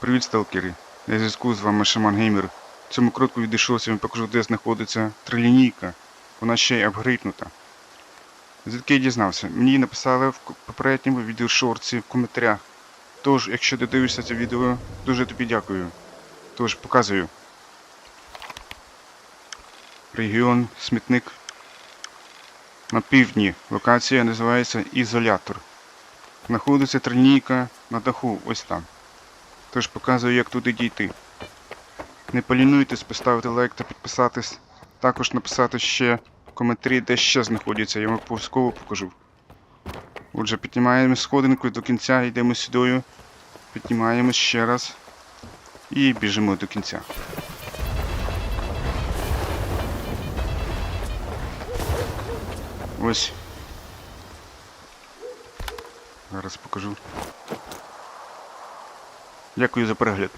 Привіт, сталкери. Я зв'язку з вами Шаман Геймер. В цьому кротку відійшовся вам покажу, де знаходиться трилінійка. Вона ще й апгрейднута. Звідки я дізнався? Мені написали в попередньому відеошорці в коментарях. Тож, якщо ти дивишся це відео, дуже тобі дякую. Тож, показую. Регіон, смітник. На півдні. Локація називається Ізолятор. Знаходиться трилінійка на даху, ось там. Тож показую, як туди дійти. Не полінуйтесь поставити лайк та підписатись. Також написати ще коментарі, де ще знаходяться, я вам обов'язково покажу. Отже, піднімаємо сходинку до кінця, йдемо сюдою, піднімаємо ще раз і біжимо до кінця. Ось. Зараз покажу. Дякую за перегляд.